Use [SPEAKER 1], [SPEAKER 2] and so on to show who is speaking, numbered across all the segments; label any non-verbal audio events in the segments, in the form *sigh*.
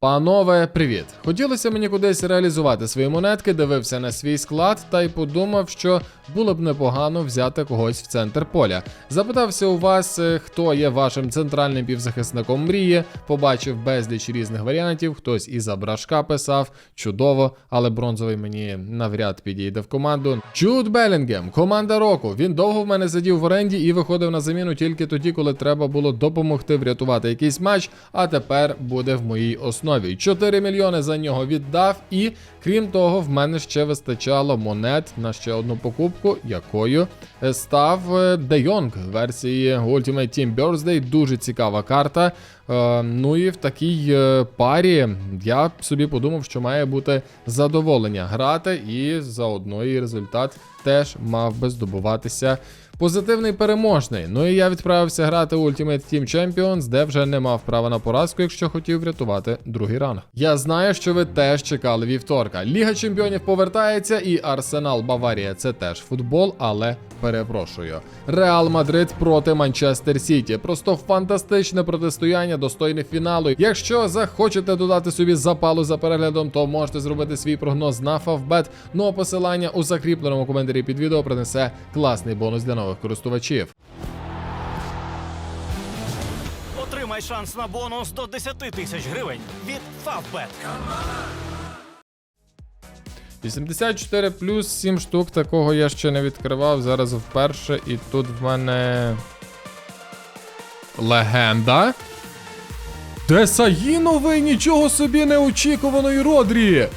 [SPEAKER 1] Панове, привіт! Хотілося мені кудись реалізувати свої монетки, дивився на свій склад та й подумав, що було б непогано взяти когось в центр поля. Запитався у вас, е, хто є вашим центральним півзахисником мрії. Побачив безліч різних варіантів. Хтось із Абрашка писав чудово, але бронзовий мені навряд підійде в команду. Джуд Белінгем, команда року. Він довго в мене сидів в оренді і виходив на заміну тільки тоді, коли треба було допомогти врятувати якийсь матч. А тепер буде в моїй основі. 4 мільйони за нього віддав, і крім того, в мене ще вистачало монет на ще одну покупку, якою став Jong версії Ultimate Team Birthday. Дуже цікава карта. Е, ну і в такій е, парі я собі подумав, що має бути задоволення грати, і заодно і результат теж мав би здобуватися позитивний переможний. Ну і я відправився грати у Ultimate Team Champions, де вже не мав права на поразку, якщо хотів врятувати другий ранг. Я знаю, що ви теж чекали вівторка. Ліга Чемпіонів повертається, і Арсенал Баварія це теж футбол, але перепрошую. Реал Мадрид проти Манчестер Сіті. Просто фантастичне протистояння, достойне фіналу. Якщо захочете додати собі запалу за переглядом, то можете зробити свій прогноз на Фавбет. Ну а посилання у закріпленому коментарі під відео принесе класний бонус для нових користувачів.
[SPEAKER 2] Отримай шанс на бонус до 10 тисяч гривень від Favbet.
[SPEAKER 1] 84 плюс 7 штук, такого я ще не відкривав. Зараз вперше, і тут в мене. Легенда. Десаї новий, нічого собі неочікуваної Родрі.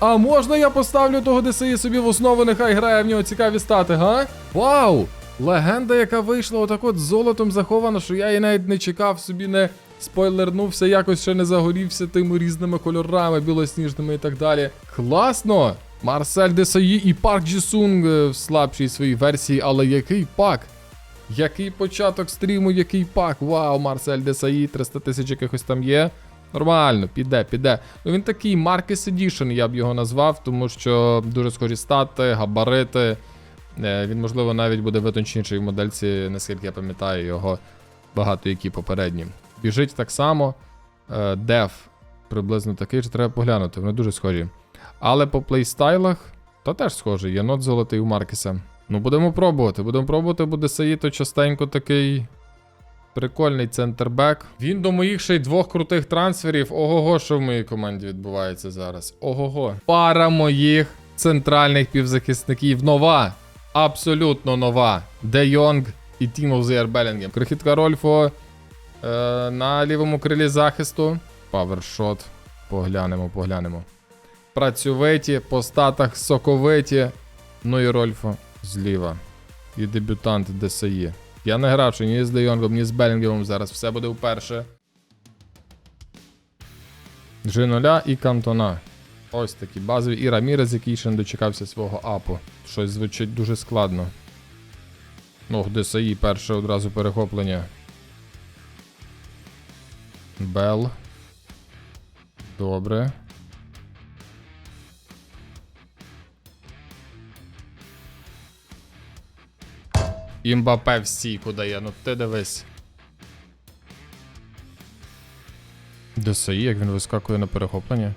[SPEAKER 1] А можна я поставлю того Десаї собі в основу, нехай грає в нього цікаві стати, га? Вау! Легенда, яка вийшла отак от золотом захована, що я її навіть не чекав, собі не спойлернувся, якось ще не загорівся тими різними кольорами, білосніжними і так далі. Класно! Марсель Десаї і Парк Джісунг е, в слабшій своїй версії, але який пак? Який початок стріму, який пак? Вау, Марсель Десаї, 300 тисяч якихось там є. Нормально, піде, піде. Ну він такий Marcus Edition, я б його назвав, тому що дуже схожі стати, габарити. Е, Він, можливо, навіть буде витонченіший в модельці, наскільки я пам'ятаю, його багато які попередні. Біжить так само. Е, Деф приблизно такий, чи треба поглянути, вони дуже схожі. Але по плейстайлах, то теж схожий, єнот золотий у Маркеса. Ну, будемо пробувати. Будемо пробувати, буде Саїто частенько такий. Прикольний центрбек. Він до моїх ще й двох крутих трансферів. Ого-го, що в моїй команді відбувається зараз. Ого-го. Пара моїх центральних півзахисників нова. Абсолютно нова. Де Йонг і Тімо Зеєр Белінгем. Крихітка Рольфо е, на лівому крилі захисту. Павершот. Поглянемо, поглянемо. Працьовиті, по статах соковиті. Ну і Рольфо зліва. І дебютант ДСІ. Я не грав ще ні з Де Йонгом, ні з Белінгемом зараз. Все буде вперше. G0 і Кантона. Ось такі базові. І Рамірес, який ще не дочекався свого апу. Щось звучить дуже складно. Ну, ДСІ перше одразу перехоплення. Бел. Добре. Імбапе в стійку дає, ну ти дивись. ДСІ, як він вискакує на перехоплення.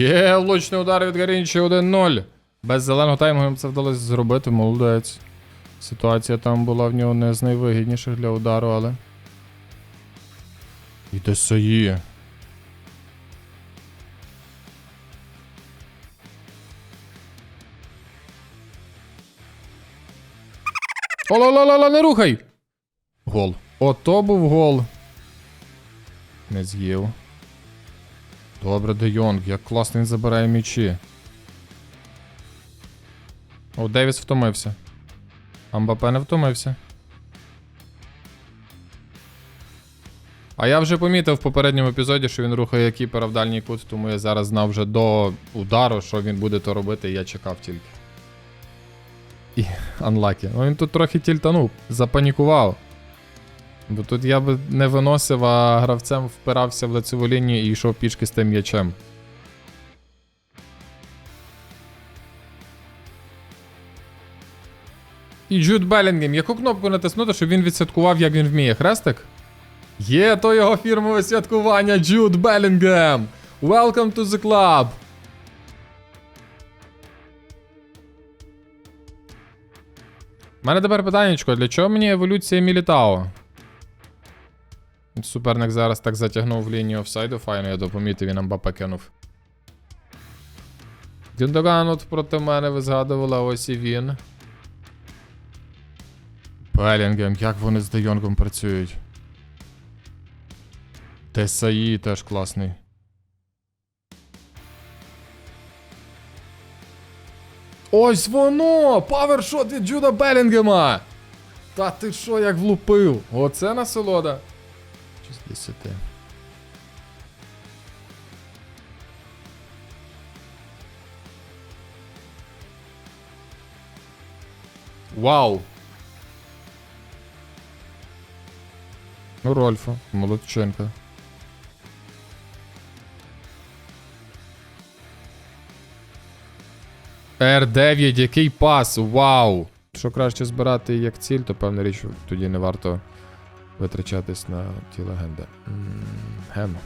[SPEAKER 1] Є, влучний удар від Гарінчі 1-0. Без зеленого тайму їм це вдалося зробити, молодець. Ситуація там була в нього не з найвигідніших для удару, але. І ДСІ. Ола-ла-ла-ла, не рухай! Гол. Ото був гол. Не з'їв. Добре, Де Йонг, як класно він забирає м'ячі. О, Девіс втомився. Амбапе не втомився. А я вже помітив в попередньому епізоді, що він рухає кіпера в дальній кут, тому я зараз знав вже до удару, що він буде то робити, і я чекав тільки. І *laughs* анлакі. Ну він тут трохи тільтанув, запанікував. Бо тут я би не виносив, а гравцем впирався в лицеву лінію і йшов пішки з тим м'ячем. І Джуд Белінгем. Яку кнопку натиснути, щоб він відсвяткував, як він вміє? Хрестик? Є то його фірмове святкування Джуд Белінгем! Welcome to the club! У мене тепер питаннячко, для чого мені еволюція Мілітао? Суперник зараз так затягнув в лінію офсайду, файно, я допомітив, він Мбаппе кинув. Гюндоган от проти мене ви згадували, ось і він. Белінгем, як вони з Де Йонгом працюють. Тесаї теж класний. Ось воно! Павершот від Джуда Белінгема! Та ти що, як влупив? Оце насолода. Чи з 10. Вау! Ну, Рольфа, молодченка. Р9, який пас, вау! Що краще збирати як ціль, то певна річ тоді не варто витрачатись на ті легенди. М, Гем.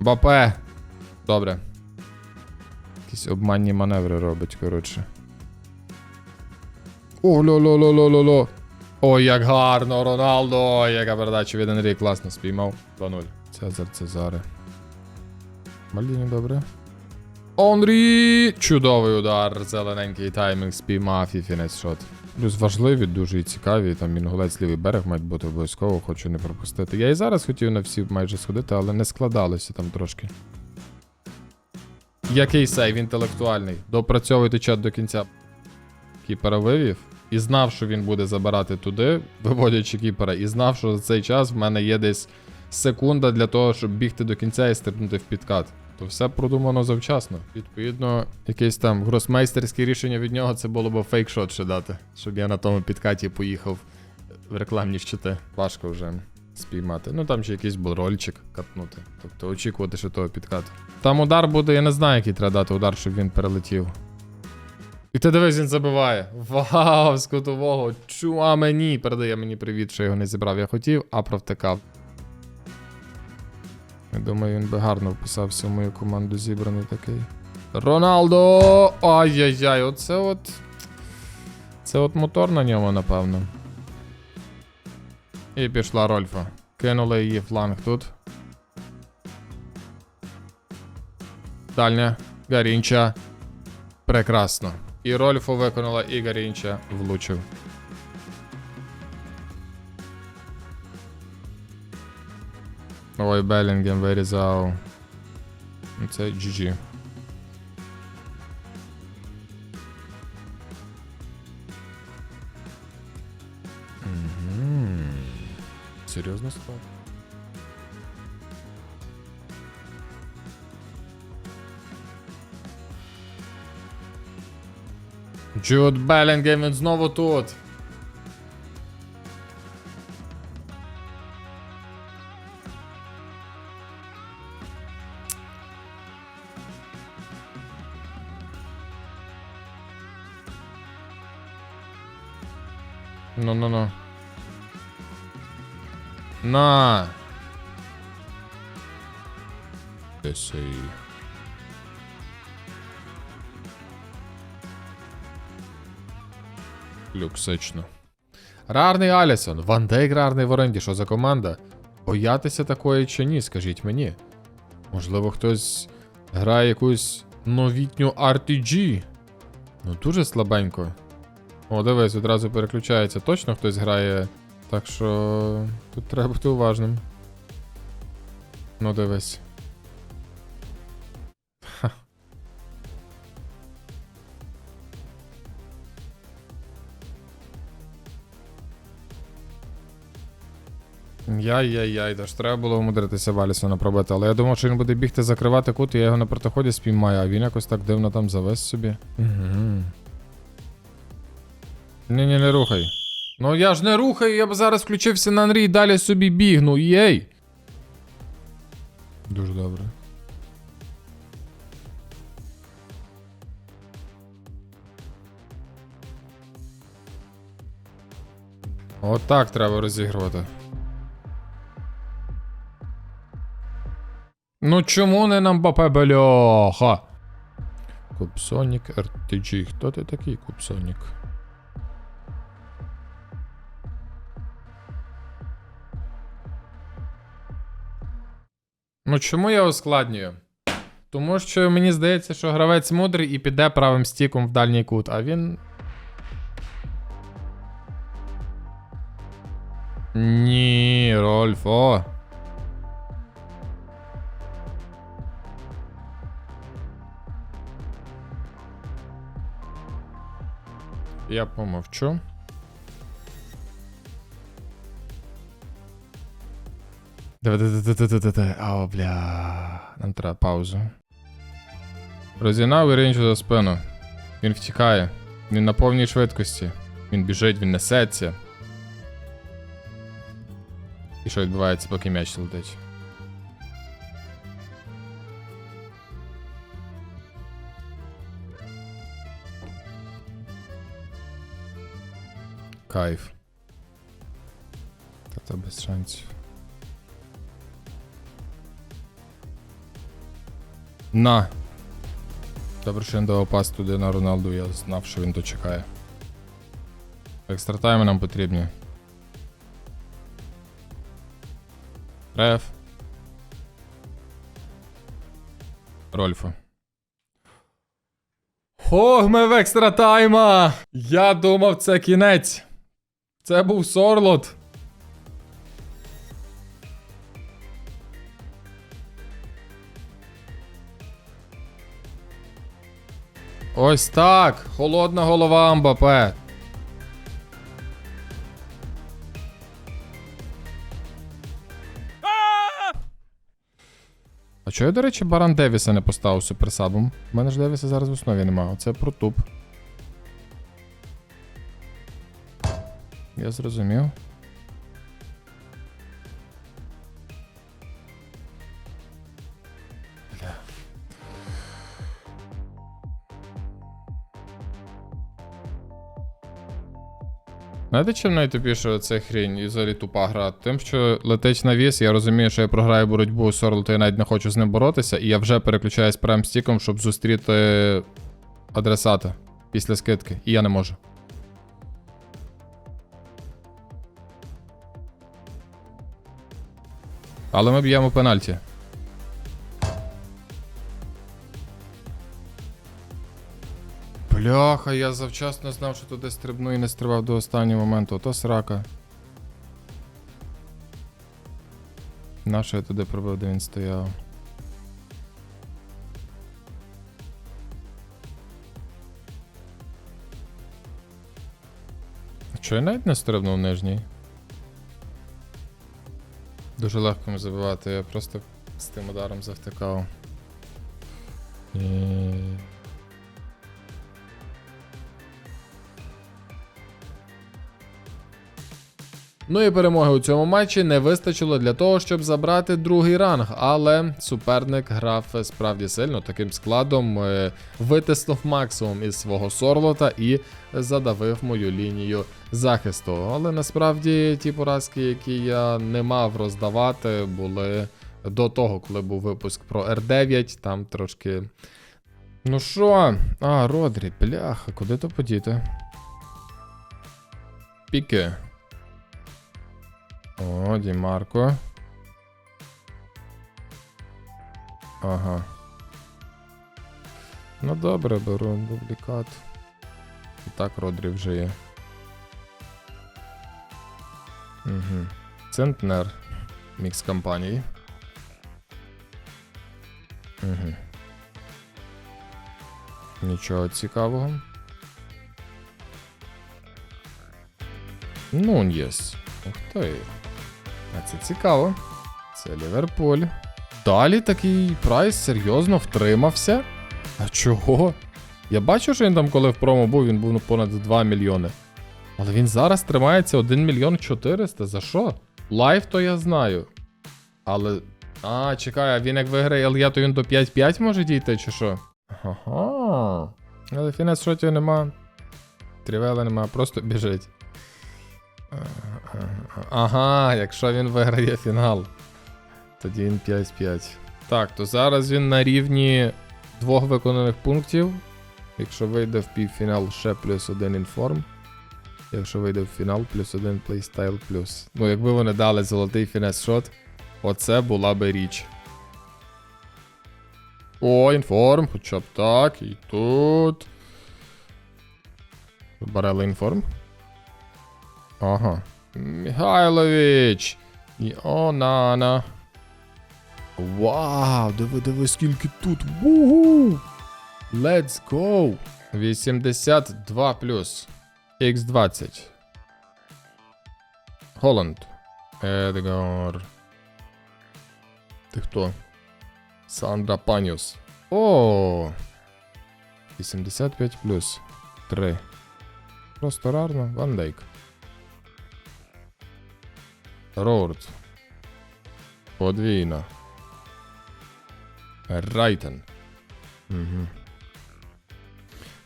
[SPEAKER 1] Бапе. Добре. Якісь обманні маневри робить, коротше. О, ло-ло-ло-ло-ло-ло. Ой, як гарно, Роналдо! Яка передача від Андрій класно спіймав. 2-0. Цезар Цезаре. Мальдіні добре. Онрі! Чудовий удар. Зелененький таймінг спіймав і фінець шот. Плюс важливі, дуже і цікаві. Там інгулець лівий берег мають бути обов'язково, хочу не пропустити. Я і зараз хотів на всі майже сходити, але не складалося там трошки. Який сейв інтелектуальний. Допрацьовуйте чат до кінця. Кіпера вивів. І знав, що він буде забирати туди, виводячи кіпера, і знав, що за цей час в мене є десь секунда для того, щоб бігти до кінця і стрибнути в підкат. То все продумано завчасно. Відповідно, якесь там гросмейстерське рішення від нього це було б фейкшот ще дати, щоб я на тому підкаті поїхав в рекламні щити. Важко вже спіймати. Ну там ще якийсь рольчик катнути. Тобто очікувати ще того підкату. Там удар буде, я не знаю, який треба дати удар, щоб він перелетів. І ти дивись, він забиває. Вау, з кутового. Чуа мені. Передає мені привіт, що його не зібрав. Я хотів, а провтикав. Я думаю, він би гарно вписався в мою команду зібраний такий. Роналдо! Ай-яй-яй, оце от. Це от мотор на ньому, напевно. І пішла Рольфа. Кинули її фланг тут. Дальня. Гарінча. Прекрасно. І Рольфу виконала, і Гарінча влучив. Ой, Белінгем вирізав. Ну, Це GG. Серйозно склад? Джуд Белінгем, він знову тут. Десей. Люксично. Рарний Алісон. Ван Дейк рарний в оренді. Що за команда? Боятися такої чи ні, скажіть мені. Можливо, хтось грає якусь новітню RPG. Ну, дуже слабенько. О, дивись, одразу переключається. Точно хтось грає. Так що тут треба бути уважним. Ну, дивись. Яй-яй-яй, да ж треба було умудритися Валісона пробити. Але я думав, що він буде бігти закривати кут, і я його на протиході спіймаю, а він якось так дивно там завез собі. Угу. Ні, ні, не рухай. Ну я ж не рухаю, я б зараз включився на Анрій і далі собі бігну, єй. Дуже добре. Отак треба розігрувати. Ну чому не нам Бапе бляха? Купсонік RTG. Хто ти такий Купсонік? Ну чому я ускладнюю? Тому що мені здається, що гравець мудрий і піде правим стіком в дальній кут, а він. Ні, Рольфо. Я помовчу. О, бля. Нам треба паузу. Розігнав Іринчу за спину. Він втікає. Він на повній швидкості. Він біжить, він несеться. І що відбувається, поки м'яч летить? Кайф. Та то без шансів. На. Добре, що він давав пас туди на Роналду, я знав, що він дочекає. Екстратайми нам потрібні. Реф. Рольфо. Ох, ми в екстратайма! Я думав, це кінець. Це був Сорлот. Ось так. Холодна голова Амбапе. А чого я, до речі, Баран Девіса не поставив суперсабом? У мене ж Девіса зараз в основі немає. Оце протуп. Я зрозумів. Знаєте, чим найтупіше це хрінь і взагалі тупа гра? Тим, що летить на віс, я розумію, що я програю боротьбу з Сорлото, я навіть не хочу з ним боротися, і я вже переключаюсь прем стіком, щоб зустріти адресата після скидки, і я не можу. Але ми б'ємо пенальті. Бляха, я завчасно знав, що туди стрибну і не стрибав до останнього моменту. Ото срака. Нащо я туди пробив, де він стояв? Чого я навіть не стрибнув нижній? Дуже легко йому забивати, я просто з тим ударом завтикав. Ну і перемоги у цьому матчі не вистачило для того, щоб забрати другий ранг, але суперник грав справді сильно таким складом, е, витиснув максимум із свого сорлота і задавив мою лінію захисту. Але насправді ті поразки, які я не мав роздавати, були до того, коли був випуск про R9, там трошки. Ну що? А, Родрі, бляха, куди то подіти? Піке. О, Ді Марко. Ага. Ну добре, беру дублікат. І так Родрі вже є. Угу. Центнер. Мікс компанії. Угу. Нічого цікавого. Ну, єс. Ух ти. А це цікаво. Це Ліверпуль. Далі такий прайс серйозно втримався. А чого? Я бачу, що він там, коли в промо був, він був понад 2 мільйони. Але він зараз тримається 1 мільйон 400. За що? Лайв то я знаю. Але А, чекай, а він як виграє ЛЄ, то він до 5-5 може дійти, чи що? Ага. Але фінес шотів нема. Трівела нема, просто біжить. Ага, якщо він виграє фінал, тоді він 5-5. Так, то зараз він на рівні двох виконаних пунктів. Якщо вийде в півфінал, ще плюс один інформ. Якщо вийде в фінал, плюс один плейстайл плюс. Ну, якби вони дали золотий фінес шот, оце була би річ. О, інформ, хоча б так, і тут. Барели інформ. Ага. Михайлович! І Онана. Вау, диви, диви, скільки тут. Вугу! Let's go! 82 плюс. X20. Холланд. Едгар. Ти хто? Сандра Паніус. О! 85 плюс. 3. Просто рарно. Ван Дейк. Роурд. Подвійна. Райтен. Угу.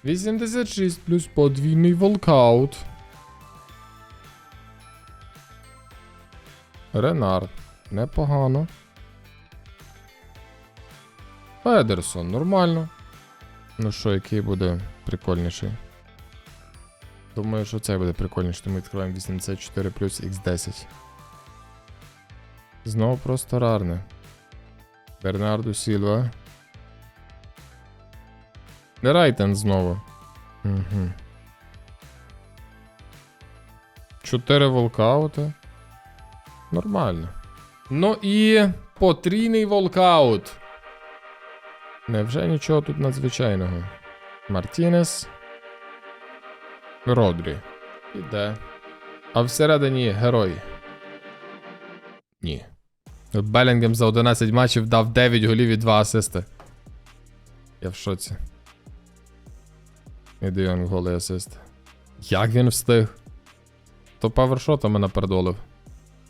[SPEAKER 1] 86 плюс подвійний волкаут. Ренар. Непогано. Едерсон, нормально. Ну що, який буде прикольніший? Думаю, що цей буде прикольніше, тому відкриваємо 84 плюс X10. Знову просто рарне. Бернарду Сільва. Не Райтен знову. Угу. Чотири волкаути. Нормально. Ну і потрійний волкаут. Невже нічого тут надзвичайного? Мартінес. Родрі. Іде. А всередині герой. Ні. Белінгем за 11 матчів дав 9 голів і 2 асисти. Я в шоці. І Де голий асист. Як він встиг? То павершотами напердолив.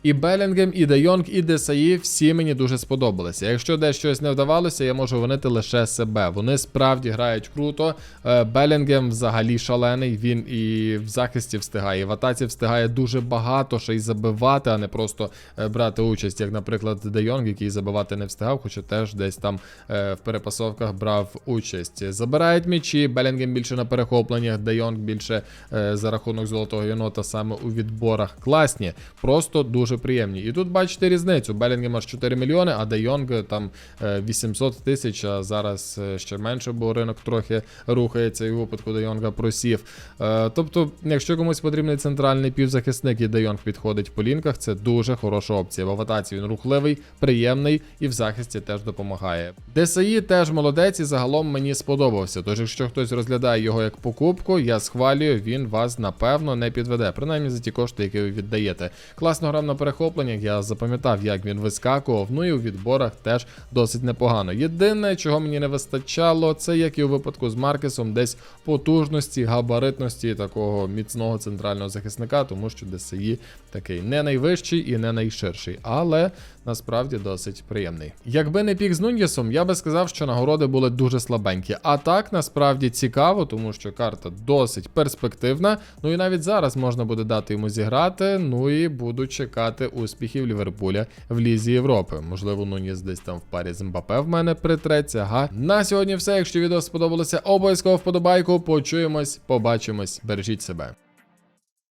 [SPEAKER 1] І Белінгем, і Де Йонг, і Десаї всі мені дуже сподобалися. Якщо десь щось не вдавалося, я можу винити лише себе. Вони справді грають круто. Е, Белінгем взагалі шалений. Він і в захисті встигає, і в атаці встигає дуже багато ще й забивати, а не просто е, брати участь, як, наприклад, Де Йонг, який забивати не встигав, хоча теж десь там е, в перепасовках брав участь. Забирають м'ячі, Белінгем більше на перехопленнях, Де Йонг більше за рахунок золотого єнота саме у відборах. Класні, просто дуже приємні. І тут бачите різницю. Белінгем аж 4 мільйони, а Дейонг там е, 800 тисяч, а зараз е, ще менше, бо ринок трохи рухається, і в випадку Де Йонга просів. Е, тобто, якщо комусь потрібний центральний півзахисник і Дейонг підходить по лінках, це дуже хороша опція. В аватації він рухливий, приємний і в захисті теж допомагає. ДСАІ теж молодець і загалом мені сподобався. Тож, якщо хтось розглядає його як покупку, я схвалюю, він вас напевно не підведе, принаймні за ті кошти, які ви віддаєте. Класно грав на перехопленнях, я запам'ятав, як він вискакував. Ну і у відборах теж досить непогано. Єдине, чого мені не вистачало, це як і у випадку з Маркесом, десь потужності, габаритності такого міцного центрального захисника, тому що ДСІ такий не найвищий і не найширший, але насправді досить приємний. Якби не пік з Нуньєсом, я би сказав, що нагороди були дуже слабенькі. А так насправді цікаво, тому що карта досить перспективна. Ну і навіть зараз можна буде дати йому зіграти. Ну і буду чекати успіхів Ліверпуля в Лізі Європи. Можливо, Нуньєс десь там в парі з Мбапе в мене притреться. Ага. На сьогодні все. Якщо відео сподобалося, обов'язково вподобайку. Почуємось, побачимось. Бережіть себе.